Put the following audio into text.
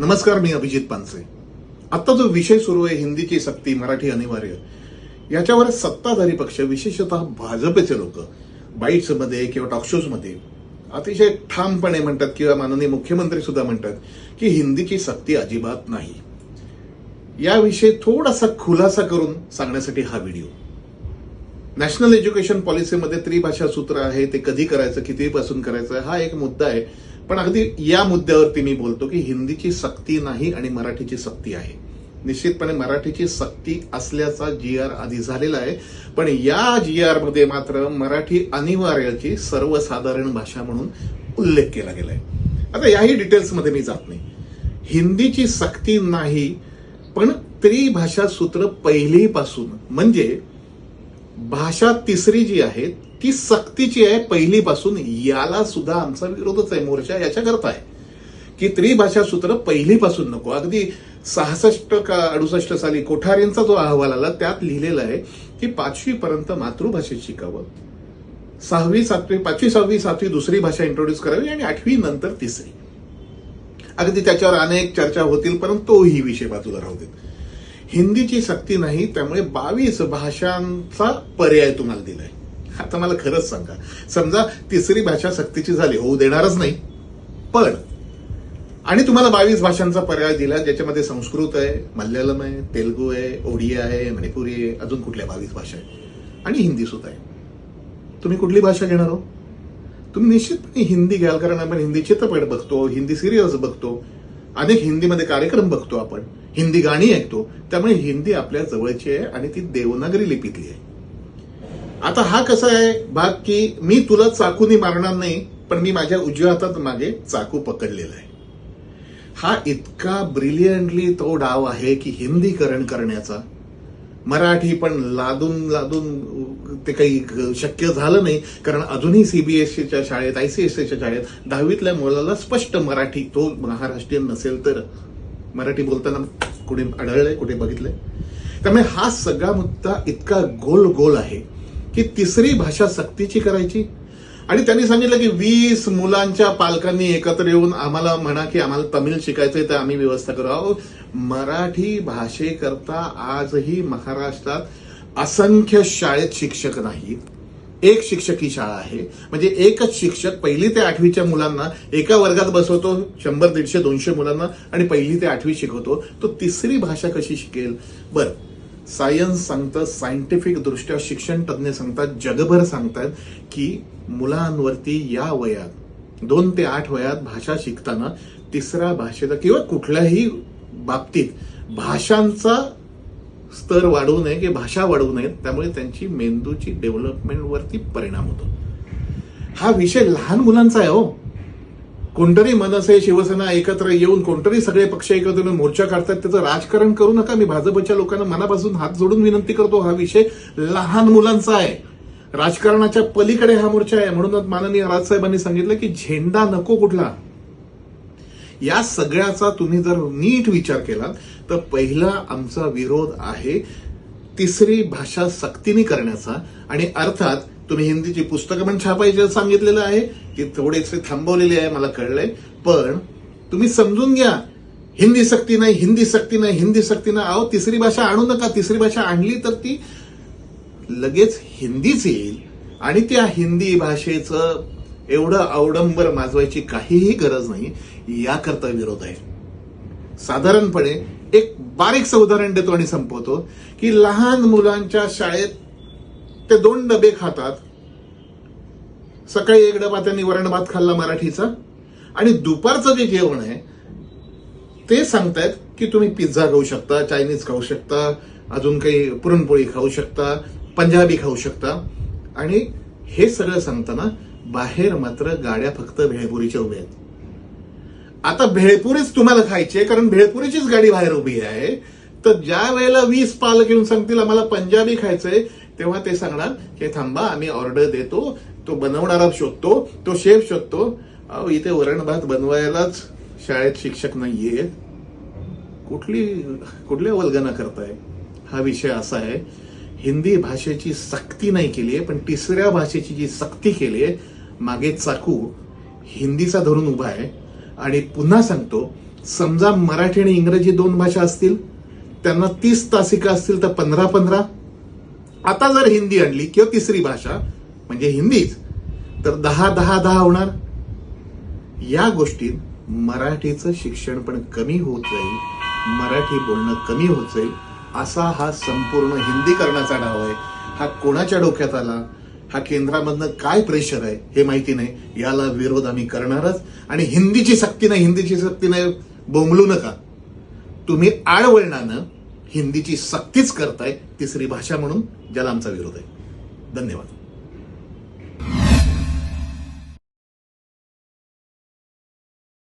नमस्कार मी अभिजित पानसे. आता जो विषय सुरू आहे हिंदीची सक्ती मराठी अनिवार्य याच्यावर सत्ताधारी पक्ष विशेषतः भाजपचे लोक बाईट्समध्ये किंवा टॉकशोजमध्ये अतिशय ठामपणे म्हणतात किंवा माननीय मुख्यमंत्री सुद्धा म्हणतात की हिंदीची सक्ती अजिबात नाही. याविषयी थोडासा खुलासा करून सांगण्यासाठी हा व्हिडिओ. नॅशनल एज्युकेशन पॉलिसीमध्ये त्रिभाषा सूत्र आहे ते कधी करायचं कितीपासून करायचं हा एक मुद्दा आहे. पण अगदी या मुद्द्यावरती मी बोलतो की हिंदीची सक्ती नाही आणि मराठीची सक्ती आहे. निश्चितपणे मराठीची सक्ती असल्याचा जी आर आधी झालेला आहे. पण या जी आरमध्ये मात्र मराठी अनिवार्याची सर्वसाधारण भाषा म्हणून उल्लेख केला गेला आहे आता याही डिटेल्समध्ये मी जात नाही. हिंदीची सक्ती नाही पण त्रिभाषा सूत्र पहिलीपासून म्हणजे भाषा तिसरी जी आहे ती सक्तीची आहे पहिलीपासून याला सुद्धा आमचा विरोधच आहे मोर्चा याच्याकरता आहे. की त्रिभाषा सूत्र पहिलीपासून नको. अगदी सहासष्ट का अडुसष्ट साली कोठारेंचा जो अहवाल आला त्यात लिहिलेला आहे की पाचवी पर्यंत मातृभाषेत शिकावं. सहावी सातवी पाचवी सहावी सातवी दुसरी भाषा इंट्रोड्यूस करावी आणि आठवी नंतर तिसरी. अगदी त्याच्यावर अनेक चर्चा होतील परंतु तोही विषय बाजूला राहू देत. हिंदीची सक्ती नाही त्यामुळे बावीस भाषांचा पर्याय तुम्हाला दिलाय. आता मला खरंच सांगा. समजा तिसरी भाषा सक्तीची झाली होऊ देणारच नाही. पण आणि तुम्हाला बावीस भाषांचा पर्याय दिला ज्याच्यामध्ये संस्कृत आहे मल्याळम आहे तेलगू आहे ओडिया आहे मणिपुरी आहे अजून कुठल्या बावीस भाषा आहे आणि हिंदी सुद्धा आहे. तुम्ही कुठली भाषा घेणार हो? तुम्ही निश्चितपणे हिंदी घ्याल कारण आपण हिंदी चित्रपट बघतो हिंदी सिरियल्स बघतो अनेक हिंदीमध्ये कार्यक्रम बघतो आपण. हिंदी गाणी ऐकतो त्यामुळे हिंदी आपल्या जवळची आहे आणि ती देवनागरी लिपीतली आहे. आता हा कसा आहे भाग की मी तुला चाकूनी मारणार नाही पण मी माझ्या उजव्या हातात मागे चाकू पकडलेला आहे. हा इतका ब्रिलियंटली तो डाव आहे की हिंदीकरण करण्याचा. मराठी पण लादून लादून ते काही शक्य झालं नाही कारण अजूनही सीबीएसईच्या शाळेत आयसीएसईच्या शाळेत दहावीतल्या मुलाला स्पष्ट मराठी तो महाराष्ट्रीयन नसेल तर मराठी बोलताना कुठे आढळलंय कुठे बघितलंय त्यामुळे हा सगळा मुद्दा इतका गोल गोल आहे की तिसरी भाषा सक्तीची करायची. आणि त्यांनी सांगितलं की वीस मुलांच्या पालकांनी एकत्र येऊन आम्हाला म्हणा की आम्हाला तमिळ शिकायचंय तर आम्ही व्यवस्था करू. अहो मराठी भाषेकरता आजही महाराष्ट्रात असंख्य शाळेत शिक्षक नाहीत. एक शिक्षक ही शाळा आहे. म्हणजे एकच शिक्षक पहिली ते आठवीच्या मुलांना एका वर्गात बसवतो शंभर दीडशे दोनशे मुलांना आणि पहिली ते आठवी शिकवतो. तो तिसरी भाषा कशी शिकेल? बरं सायन्स सांगतं सायंटिफिक दृष्ट्या शिक्षण तज्ज्ञ सांगतात जगभर सांगतात की मुलांवरती या वयात दोन ते आठ वयात भाषा शिकताना तिसऱ्या भाषेचा किंवा कुठल्याही बाबतीत भाषांचा स्तर वाढवू नये की भाषा वाढवू नयेत त्यामुळे त्यांची मेंदूची डेव्हलपमेंटवरती परिणाम होतो. हा विषय लहान मुलांचा आहे हो. कोणतरी मनसे शिवसेना एकत्र येऊन कोणतरी सगळे पक्ष एकत्र येऊन मोर्चा काढतात त्याचं राजकारण करू नका. मी भाजपच्या लोकांना मनापासून हात जोडून विनंती करतो हा विषय लहान मुलांचा आहे. राजकारणाच्या पलीकडे हा मोर्चा आहे. म्हणूनच माननीय राजसाहेबांनी सांगितलं की झेंडा नको कुठला. या सगळ्याचा तुम्ही जर नीट विचार केलात तर पहिला आमचा विरोध आहे तिसरी भाषा सक्तीने करण्याचा. आणि अर्थात तुम्ही हिंदीची पुस्तकं पण छापायची सांगितलेलं आहे की थोडेसे थांबवलेले आहे मला कळलंय. पण तुम्ही समजून घ्या हिंदी सक्ती नाही हिंदी सक्ती नाही हिंदी सक्ती नाही. अहो तिसरी भाषा आणू नका तिसरी भाषा आणली तर ती लगेच हिंदीच येईल. आणि त्या हिंदी भाषेचं एवढं अवडंबर माजवायची काहीही गरज नाही याकरता विरोध आहे. साधारणपणे एक बारीकसं उदाहरण देतो आणि संपवतो की लहान मुलांच्या शाळेत ते दोन डबे खातात. सकाळी एक डबा त्यांनी वरण भात खाल्ला मराठीचा आणि दुपारचं जे जेवण आहे ते सांगतायत की तुम्ही पिझ्झा खाऊ शकता चायनीज खाऊ शकता अजून काही पुरणपोळी खाऊ शकता पंजाबी खाऊ शकता. आणि हे सगळं सांगताना बाहेर मात्र गाड्या फक्त भेळपुरीच्या उभ्या आहेत. आता भेळपुरीच तुम्हाला खायची आहे कारण भेळपुरीचीच गाडी बाहेर उभी आहे. तर ज्या वेळेला वीस पालक येऊन सांगतील आम्हाला पंजाबी खायचंय तेव्हा ते सांगणार की थांबा आम्ही ऑर्डर देतो तो बनवणारा शोधतो तो शेफ शोधतो. अहो इथे वरण भात बनवायलाच शाळेत शिक्षक नाहीये. कुठली कुठल्या वल्गना करताय? हा विषय असा आहे. हिंदी भाषेची सक्ती नाही केली आहे पण तिसऱ्या भाषेची जी सक्ती केली आहे मागे चाकू हिंदीचा धरून उभा आहे. आणि पुन्हा सांगतो समजा मराठी आणि इंग्रजी दोन भाषा असतील त्यांना तीस तासिका असतील तर पंधरा पंधरा. आता जर हिंदी आणली किंवा तिसरी भाषा म्हणजे हिंदीच तर दहा दहा दहा होणार. या गोष्टीत मराठीचं शिक्षण पण कमी होत जाईल मराठी बोलणं कमी होत जाईल असा हा संपूर्ण हिंदीकरणाचा डाव आहे. हा कोणाच्या डोक्यात आला? हा केंद्रामधनं काय प्रेशर आहे हे माहिती नाही. याला विरोध आम्ही करणारच. आणि हिंदीची सक्ती नाही हिंदीची सक्ती नाही बोंबलू नका. तुम्ही आडवळणानं हिंदीची सक्तीच करताय तिसरी भाषा म्हणून ज्याला आमचा विरोध आहे. धन्यवाद.